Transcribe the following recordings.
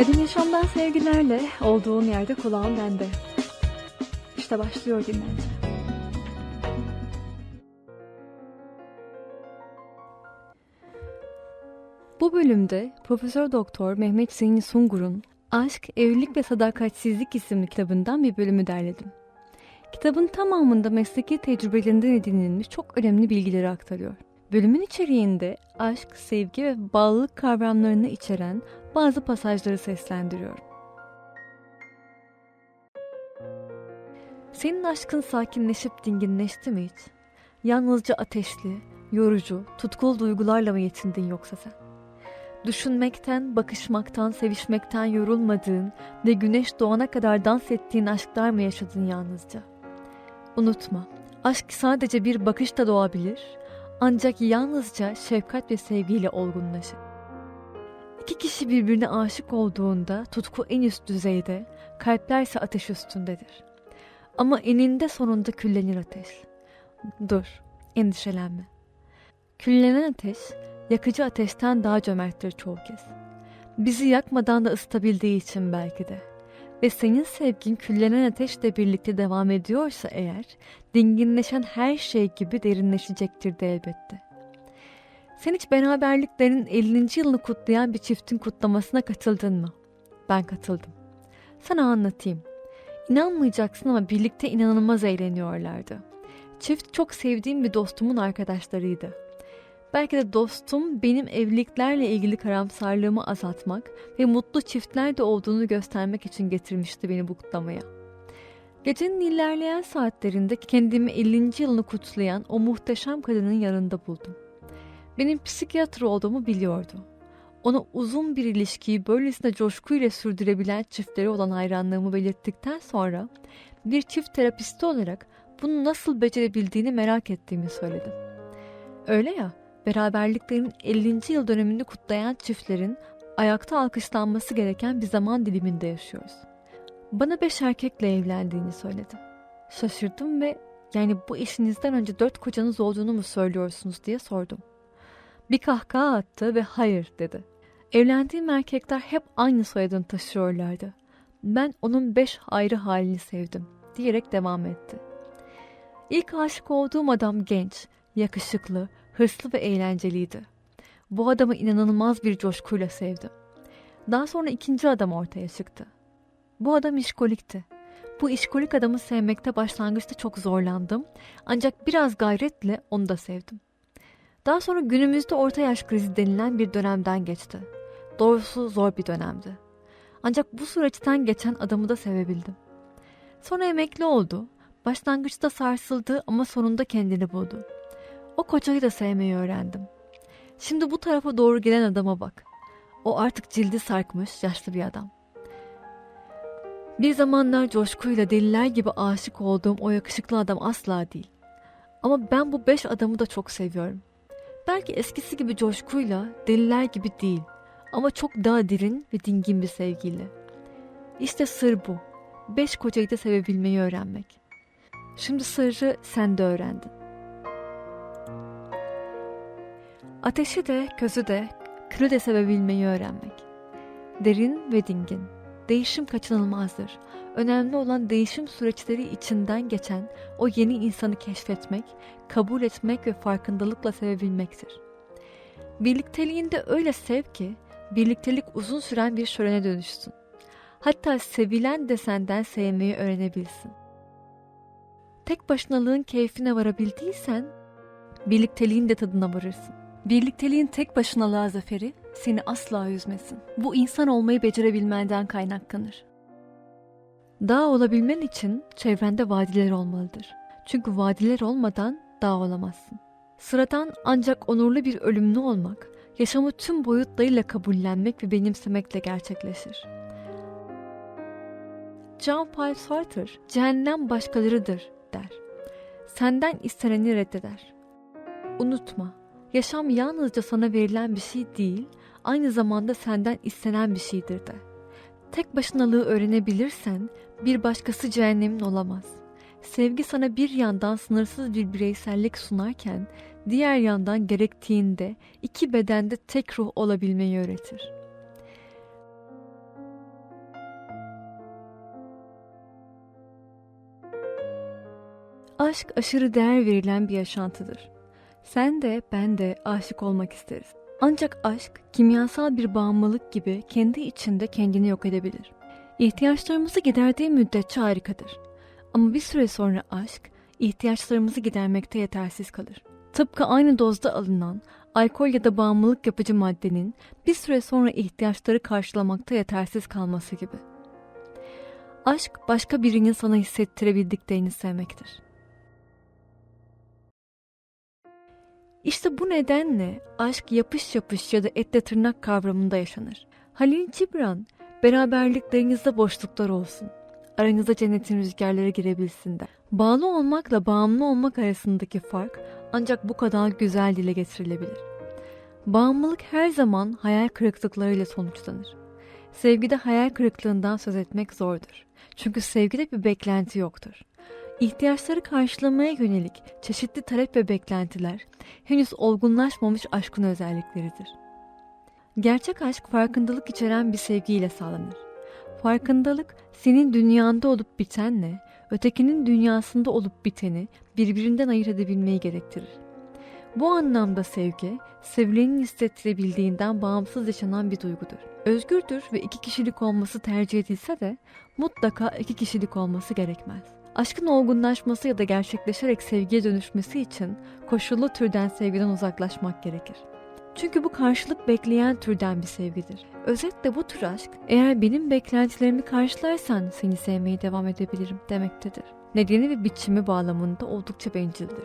Kadim yaşamdan sevgilerle olduğun yerde kulağın bende. İşte başlıyor dinlence. Bu bölümde Profesör Doktor Mehmet Zihni Sungur'un Aşk, Evlilik ve Sadakatsizlik isimli kitabından bir bölümü derledim. Kitabın tamamında mesleki tecrübelerinden edinilmiş çok önemli bilgileri aktarıyor. Bölümün içeriğinde aşk, sevgi ve bağlılık kavramlarını içeren bazı pasajları seslendiriyorum. Senin aşkın sakinleşip dinginleşti mi hiç? Yalnızca ateşli, yorucu, tutkulu duygularla mı yetindin yoksa sen? Düşünmekten, bakışmaktan, sevişmekten yorulmadığın ve güneş doğana kadar dans ettiğin aşklar mı yaşadın yalnızca? Unutma, aşk sadece bir bakışta doğabilir, ancak yalnızca şefkat ve sevgiyle olgunlaşır. İki kişi birbirine aşık olduğunda tutku en üst düzeyde, kalpler ise ateş üstündedir. Ama eninde sonunda küllenir ateş. Dur, endişelenme. Küllenen ateş, yakıcı ateşten daha cömerttir çoğu kez. Bizi yakmadan da ısıtabildiği için belki de. Ve senin sevgin küllenen ateşle birlikte devam ediyorsa eğer, dinginleşen her şey gibi derinleşecektir de elbette. Sen hiç beraberliklerin 50. yılını kutlayan bir çiftin kutlamasına katıldın mı? Ben katıldım. Sana anlatayım. İnanmayacaksın ama birlikte inanılmaz eğleniyorlardı. Çift çok sevdiğim bir dostumun arkadaşlarıydı. Belki de dostum benim evliliklerle ilgili karamsarlığımı azaltmak ve mutlu çiftler de olduğunu göstermek için getirmişti beni bu kutlamaya. Gecenin ilerleyen saatlerinde kendimi 50. yılını kutlayan o muhteşem kadının yanında buldum. Benim psikiyatr olduğumu biliyordu. Ona uzun bir ilişkiyi böylesine coşkuyla sürdürebilen çiftlere olan hayranlığımı belirttikten sonra bir çift terapisti olarak bunu nasıl becerebildiğini merak ettiğimi söyledim. Öyle ya, beraberliklerin 50. yıl dönemini kutlayan çiftlerin ayakta alkışlanması gereken bir zaman diliminde yaşıyoruz. Bana beş erkekle evlendiğini söyledi. Şaşırdım ve yani bu işinizden önce dört kocanız olduğunu mu söylüyorsunuz diye sordum. Bir kahkaha attı ve hayır dedi. Evlendiğim erkekler hep aynı soyadını taşıyorlardı. Ben onun beş ayrı halini sevdim diyerek devam etti. İlk aşık olduğum adam genç, yakışıklı, hırslı ve eğlenceliydi. Bu adamı inanılmaz bir coşkuyla sevdim. Daha sonra ikinci adam ortaya çıktı. Bu adam işkolikti. Bu işkolik adamı sevmekte başlangıçta çok zorlandım ancak biraz gayretle onu da sevdim. Daha sonra günümüzde orta yaş krizi denilen bir dönemden geçti. Doğrusu zor bir dönemdi. Ancak bu süreçten geçen adamı da sevebildim. Sonra emekli oldu. Başlangıçta sarsıldı ama sonunda kendini buldu. O kocayı da sevmeyi öğrendim. Şimdi bu tarafa doğru gelen adama bak. O artık cildi sarkmış yaşlı bir adam. Bir zamanlar coşkuyla deliler gibi aşık olduğum o yakışıklı adam asla değil. Ama ben bu beş adamı da çok seviyorum. Belki eskisi gibi coşkuyla, deliler gibi değil ama çok daha derin ve dingin bir sevgiyle. İşte sır bu. Beş kocayı da sevebilmeyi öğrenmek. Şimdi sırrı sen de öğrendin. Ateşi de, közü de, külü de sevebilmeyi öğrenmek. Derin ve dingin. Değişim kaçınılmazdır. Önemli olan değişim süreçleri içinden geçen o yeni insanı keşfetmek, kabul etmek ve farkındalıkla sevebilmektir. Birlikteliğinde öyle sev ki, birliktelik uzun süren bir şölene dönüşsün. Hatta sevilen de senden sevmeyi öğrenebilsin. Tek başınalığın keyfine varabildiysen, birlikteliğin de tadına varırsın. Birlikteliğin tek başınalığa zaferi seni asla üzmesin. Bu insan olmayı becerebilmenden kaynaklanır. Dağ olabilmen için çevrende vadiler olmalıdır. Çünkü vadiler olmadan dağ olamazsın. Sıradan ancak onurlu bir ölümlü olmak, yaşamı tüm boyutlarıyla kabullenmek ve benimsemekle gerçekleşir. Jean-Paul Sartre, cehennem başkalarıdır der. Senden isteneni reddeder. Unutma, Yaşam yalnızca sana verilen bir şey değil, aynı zamanda senden istenen bir şeydir de. Tek başınalığı öğrenebilirsen bir başkası cehennemin olamaz. Sevgi sana bir yandan sınırsız bir bireysellik sunarken diğer yandan gerektiğinde iki bedende tek ruh olabilmeyi öğretir.'' aşk aşırı değer verilen bir yaşantıdır. Sen de ben de aşık olmak isteriz. Ancak aşk kimyasal bir bağımlılık gibi kendi içinde kendini yok edebilir. İhtiyaçlarımızı giderdiği müddetçe harikadır. Ama bir süre sonra aşk ihtiyaçlarımızı gidermekte yetersiz kalır. Tıpkı aynı dozda alınan alkol ya da bağımlılık yapıcı maddenin bir süre sonra ihtiyaçları karşılamakta yetersiz kalması gibi. Aşk başka birinin sana hissettirebildiklerini sevmektir. İşte bu nedenle aşk yapış yapış ya da etle tırnak kavramında yaşanır. Halil Cibran, beraberliklerinizde boşluklar olsun. Aranıza cennetin rüzgarları girebilsin de. Bağlı olmakla bağımlı olmak arasındaki fark ancak bu kadar güzel dile getirilebilir. Bağımlılık her zaman hayal kırıklıklarıyla sonuçlanır. Sevgide hayal kırıklığından söz etmek zordur. Çünkü sevgide bir beklenti yoktur. İhtiyaçları karşılamaya yönelik çeşitli talep ve beklentiler henüz olgunlaşmamış aşkın özellikleridir. Gerçek aşk farkındalık içeren bir sevgiyle sağlanır. Farkındalık senin dünyanda olup bitenle ötekinin dünyasında olup biteni birbirinden ayırt edebilmeyi gerektirir. Bu anlamda sevgi, sevilenin hissettirebildiğinden bağımsız yaşanan bir duygudur. Özgürdür ve iki kişilik olması tercih edilse de mutlaka iki kişilik olması gerekmez. Aşkın olgunlaşması ya da gerçekleşerek sevgiye dönüşmesi için koşullu türden sevgiden uzaklaşmak gerekir. Çünkü bu karşılık bekleyen türden bir sevgidir. Özetle bu tür aşk, eğer benim beklentilerimi karşılarsan seni sevmeye devam edebilirim demektedir. Nedeni ve biçimi bağlamında oldukça bencildir.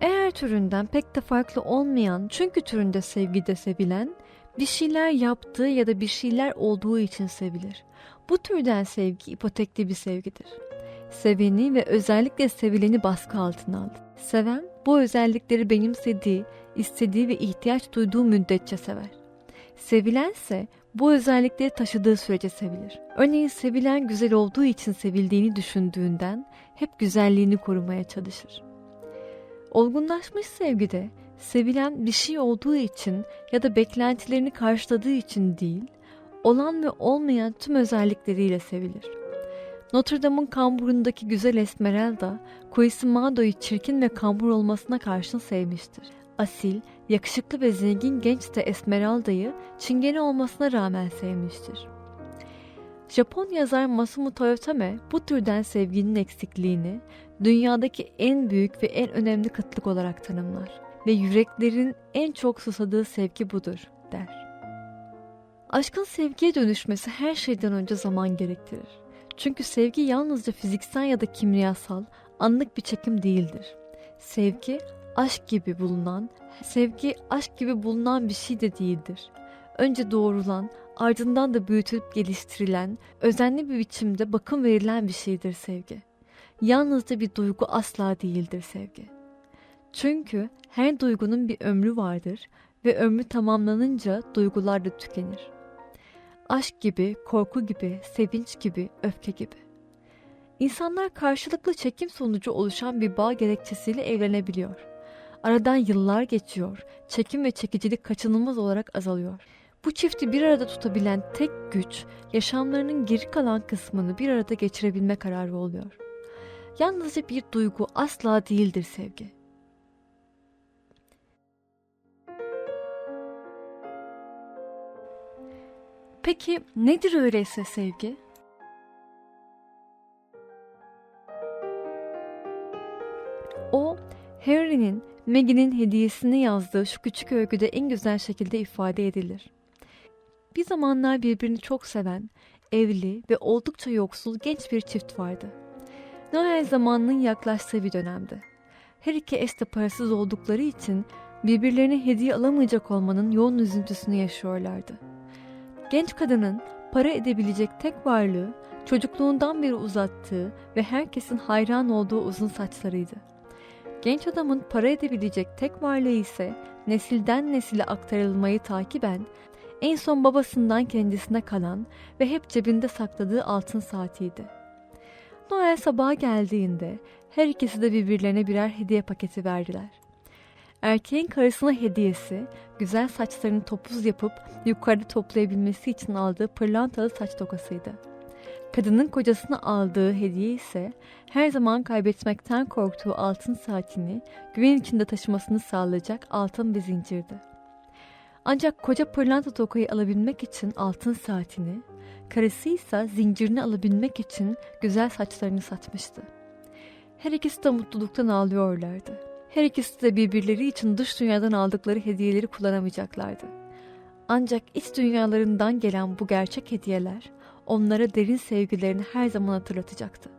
Eğer türünden pek de farklı olmayan çünkü türünde sevgide sevilen, bir şeyler yaptığı ya da bir şeyler olduğu için sevilir. Bu türden sevgi ipotekli bir sevgidir. Seveni ve özellikle sevileni baskı altına alır. Seven bu özellikleri benimsediği, istediği ve ihtiyaç duyduğu müddetçe sever. Sevilense bu özellikleri taşıdığı sürece sevilir. Örneğin sevilen güzel olduğu için sevildiğini düşündüğünden hep güzelliğini korumaya çalışır. Olgunlaşmış sevgide sevilen bir şey olduğu için ya da beklentilerini karşıladığı için değil, olan ve olmayan tüm özellikleriyle sevilir. Notre Dame'ın kamburundaki güzel Esmeralda, Quasimodo'yu çirkin ve kambur olmasına karşın sevmiştir. Asil, yakışıklı ve zengin genç de Esmeralda'yı çingene olmasına rağmen sevmiştir. Japon yazar Masamu Toyotame bu türden sevginin eksikliğini dünyadaki en büyük ve en önemli kıtlık olarak tanımlar ve yüreklerin en çok susadığı sevgi budur der. Aşkın sevgiye dönüşmesi her şeyden önce zaman gerektirir. Çünkü sevgi yalnızca fiziksel ya da kimyasal, anlık bir çekim değildir. Sevgi aşk gibi bulunan, sevgi aşk gibi bulunan bir şey de değildir. Önce doğrulan, ardından da büyütülüp geliştirilen, özenli bir biçimde bakım verilen bir şeydir sevgi. Yalnızca bir duygu asla değildir sevgi. Çünkü her duygunun bir ömrü vardır ve ömrü tamamlanınca duygular da tükenir. Aşk gibi, korku gibi, sevinç gibi, öfke gibi. İnsanlar karşılıklı çekim sonucu oluşan bir bağ gerekçesiyle evlenebiliyor. Aradan yıllar geçiyor, çekim ve çekicilik kaçınılmaz olarak azalıyor. Bu çifti bir arada tutabilen tek güç, yaşamlarının geri kalan kısmını bir arada geçirebilme kararı oluyor. Yalnızca bir duygu asla değildir sevgi. Peki nedir öyleyse sevgi? O, Harry'nin Maggie'nin hediyesini yazdığı şu küçük öyküde en güzel şekilde ifade edilir. Bir zamanlar birbirini çok seven, evli ve oldukça yoksul genç bir çift vardı. Noel zamanının yaklaştığı bir dönemdi. Her iki eş de parasız oldukları için birbirlerine hediye alamayacak olmanın yoğun üzüntüsünü yaşıyorlardı. Genç kadının para edebilecek tek varlığı çocukluğundan beri uzattığı ve herkesin hayran olduğu uzun saçlarıydı. Genç adamın para edebilecek tek varlığı ise nesilden nesile aktarılmayı takiben en son babasından kendisine kalan ve hep cebinde sakladığı altın saatiydi. Noel sabah geldiğinde her ikisi de birbirlerine birer hediye paketi verdiler. Erkeğin karısına hediyesi, güzel saçlarını topuz yapıp yukarıda toplayabilmesi için aldığı pırlantalı saç tokasıydı. Kadının kocasına aldığı hediye ise her zaman kaybetmekten korktuğu altın saatini güven içinde taşımasını sağlayacak altın bir zincirdi. Ancak koca pırlanta tokayı alabilmek için altın saatini, karısı ise zincirini alabilmek için güzel saçlarını satmıştı. Her ikisi de mutluluktan ağlıyorlardı. Her ikisi de birbirleri için dış dünyadan aldıkları hediyeleri kullanamayacaklardı. Ancak iç dünyalarından gelen bu gerçek hediyeler onlara derin sevgilerini her zaman hatırlatacaktı.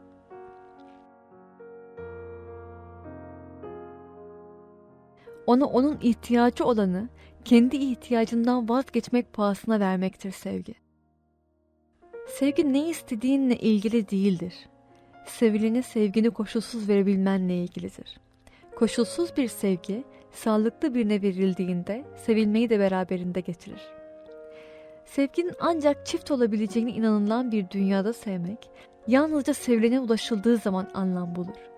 Ona onun ihtiyacı olanı kendi ihtiyacından vazgeçmek pahasına vermektir sevgi. Sevgi ne istediğinle ilgili değildir. Sevilene sevgini koşulsuz verebilmenle ilgilidir. Koşulsuz bir sevgi, sağlıklı birine verildiğinde sevilmeyi de beraberinde getirir. Sevginin ancak çift olabileceğine inanılan bir dünyada sevmek, yalnızca sevilene ulaşıldığı zaman anlam bulur.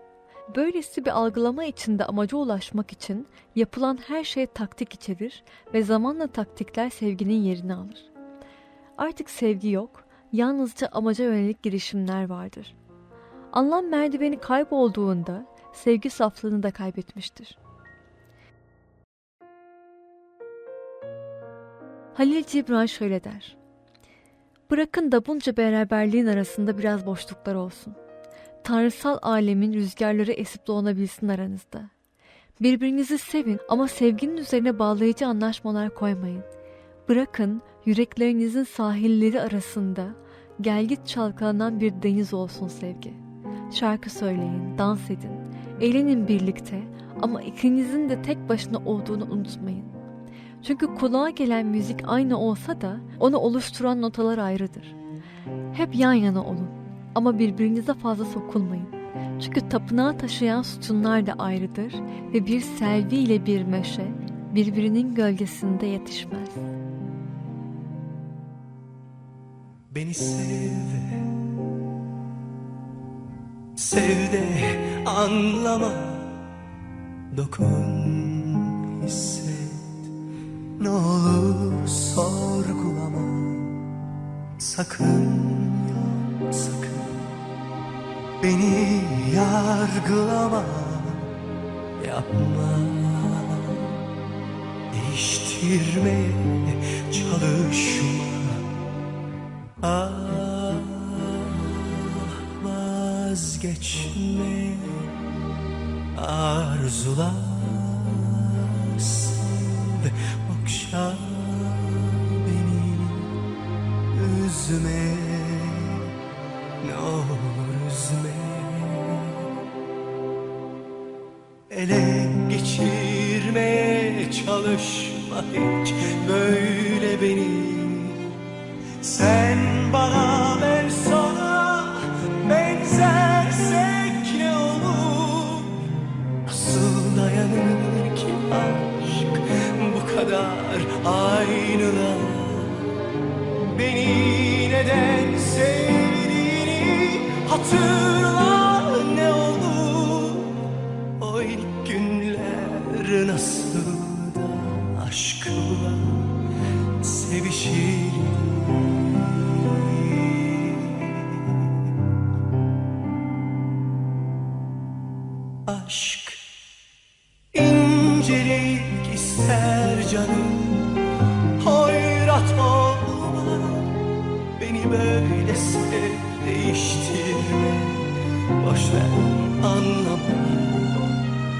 Böylesi bir algılama içinde amaca ulaşmak için yapılan her şey taktik içerir ve zamanla taktikler sevginin yerini alır. Artık sevgi yok, yalnızca amaca yönelik girişimler vardır. Anlam merdiveni kaybolduğunda sevgi saflığını da kaybetmiştir. Halil Cibran şöyle der. Bırakın da bunca beraberliğin arasında biraz boşluklar olsun. Tanrısal alemin rüzgarları esip doğanabilsin aranızda. Birbirinizi sevin ama sevginin üzerine bağlayıcı anlaşmalar koymayın. Bırakın yüreklerinizin sahilleri arasında gelgit çalkalanan bir deniz olsun sevgi. Şarkı söyleyin, dans edin, eğlenin birlikte ama ikinizin de tek başına olduğunu unutmayın. Çünkü kulağa gelen müzik aynı olsa da onu oluşturan notalar ayrıdır. Hep yan yana olun ama birbirinize fazla sokulmayın. Çünkü tapınağı taşıyan sütunlar da ayrıdır ve bir selvi ile bir meşe birbirinin gölgesinde yetişmez. Beni sev Sev de anlama. Dokun hisset. Ne olur sorgulama. Sakın yok sakın. Beni yargılama. Yapma. Değiştirmeye çalışma. Ah vazgeçme Arzular Okşa beni Üzme kadar aynılar. Beni neden sevdiğini hatırla ne olur. O ilk günler nasıl da aşkla sevişir Beni böyle sev değiştirme Boşver anlama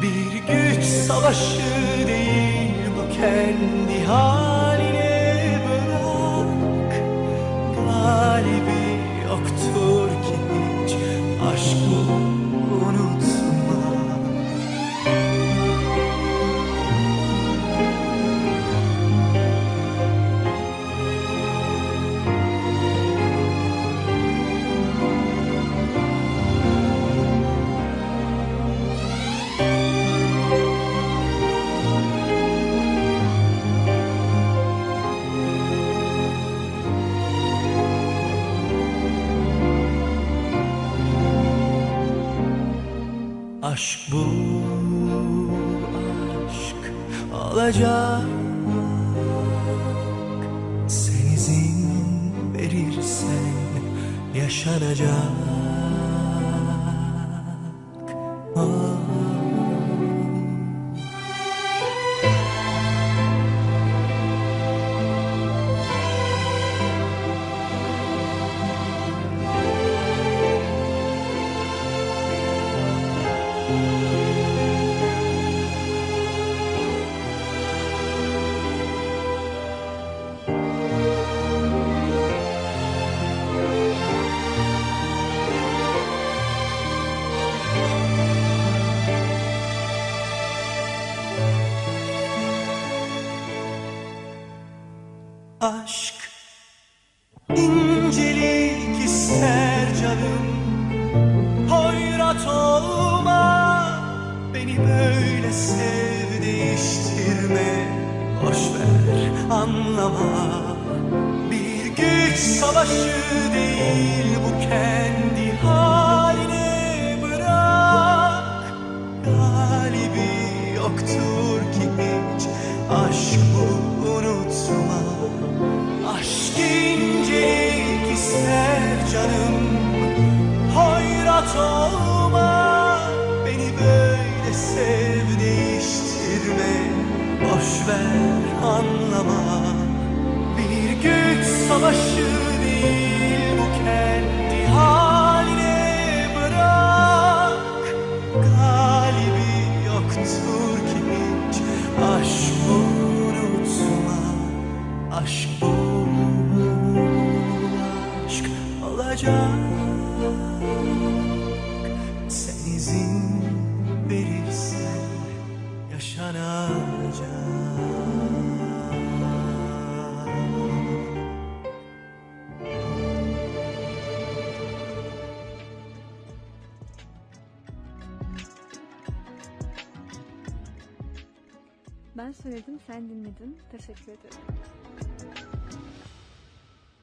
Bir güç savaşı değil bu kendi haline bırak. Galibi yoktur ki hiç aşk bu olacak. Sen izin verirsen yaşanacak Aşk. İncelik ister canım. Hoyrat olma. Beni böyle sev değiştirme. Boş ver anlama. Bir güç savaşı değil bu kendi haline ister canım Hoyrat olma Beni böyle sev değiştirme. Boş ver anlama. Bir güç savaşı değil bu kendi haline bırak. Galibi yoktur ki hiç. Aşk unutma Aşk bu olacak Sen izin verirsen yaşanacak Ben söyledim, sen dinledin. Teşekkür ederim.